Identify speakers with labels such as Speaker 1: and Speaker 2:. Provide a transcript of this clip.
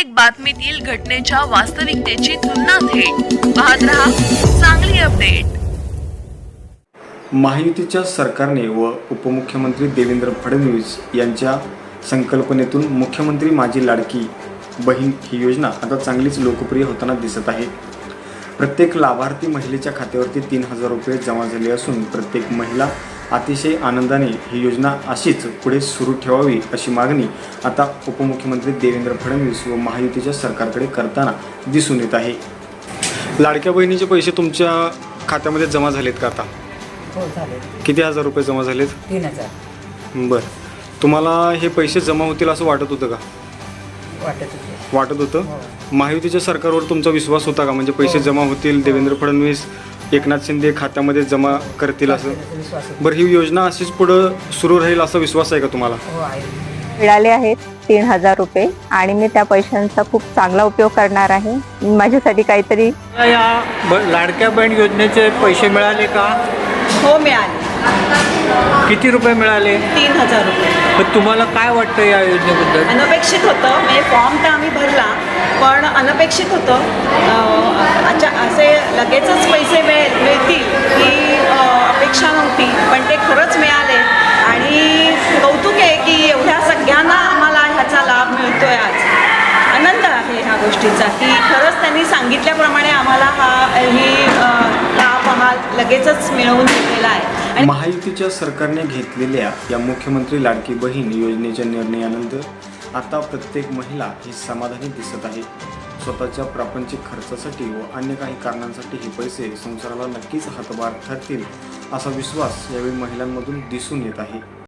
Speaker 1: प्रत्येक बातमीतील घटनेच्या वास्तविकतेची तुलना थेट. पाहत रहा चांगली अपडेट.
Speaker 2: महायुतीच्या सरकारने व उपमुख्यमंत्री देवेंद्र फडणवीस यांच्या संकल्पनेतून मुख्यमंत्री माझी लाडकी बहीण ही योजना आता चांगलीच लोकप्रिय होताना दिसत आहे. प्रत्येक लाभार्थी महिलेच्या खात्यावरती तीन हजार रुपये जमा झाले असून प्रत्येक महिला अतिशय आनंदाने ही योजना अशीच पुढे सुरू ठेवावी अशी मागणी आता उपमुख्यमंत्री देवेंद्र फडणवीस व महायुतीच्या सरकारकडे करताना दिसून येत आहे. लाडक्या बहिणीचे पैसे तुमच्या खात्यामध्ये जमा झालेत का आता?
Speaker 3: हो झाले.
Speaker 2: किती हजार रुपये जमा झालेत?
Speaker 3: तीन हजार.
Speaker 2: बरं. तुम्हाला हे पैसे जमा होतील असं वाटत होतं का?
Speaker 3: वाटत होते.
Speaker 2: वाटत होतं?
Speaker 3: हो.
Speaker 2: महायुतीच्या सरकारवर तुमचा विश्वास होता का? म्हणजे पैसे
Speaker 3: हो.
Speaker 2: जमा होतील देवेंद्र फडणवीस एकनाथ शिंदे खात्यामध्ये जमा करतील असं.
Speaker 3: विश्वास.
Speaker 2: बरं ही योजना अशीच पुढं सुरू राहील असा विश्वास आहे का तुम्हाला?
Speaker 3: हो आहे.
Speaker 4: मिळाले आहेत तीन हजार रुपये आणि मी त्या पैशांचा खूप चांगला उपयोग करणार आहे. माझ्यासाठी काहीतरी
Speaker 5: या ब- लाडक्या बहीण योजनेचे पैसे मिळाले का?
Speaker 6: हो मिळाले.
Speaker 5: किती रुपये मिळाले?
Speaker 6: तीन हजार रुपये.
Speaker 5: तर तुम्हाला काय वाटतं या योजनेबद्दल?
Speaker 6: अनपेक्षित होतं. म्हणजे फॉर्म तर आम्ही भरला पण अनपेक्षित होतं. अं, असे अपेक्षा नव्हती पण ते खरंच मिळाले. आणि कौतुक आहे की एवढ्या सगळ्यांना आम्हाला ह्याचा लाभ मिळतोय आज. आनंद आहे ह्या गोष्टीचा की खरंच त्यांनी सांगितल्याप्रमाणे आम्हाला हा ही लाभ हा लगेचच मिळवून दिलेला आहे. आणि
Speaker 2: महायुतीच्या सरकारने घेतलेल्या या मुख्यमंत्री लाडकी बहीण योजनेच्या निर्णयानंतर आता प्रत्येक महिला ही समाधानी दिसत आहे. स्वतःच्या प्रापंचिक खर्चासाठी व अन्य काही कारणांसाठी हे पैसे संसाराला नक्कीच हातभार ठरतील असा विश्वास यावेळी महिलांमधून दिसून येत आहे.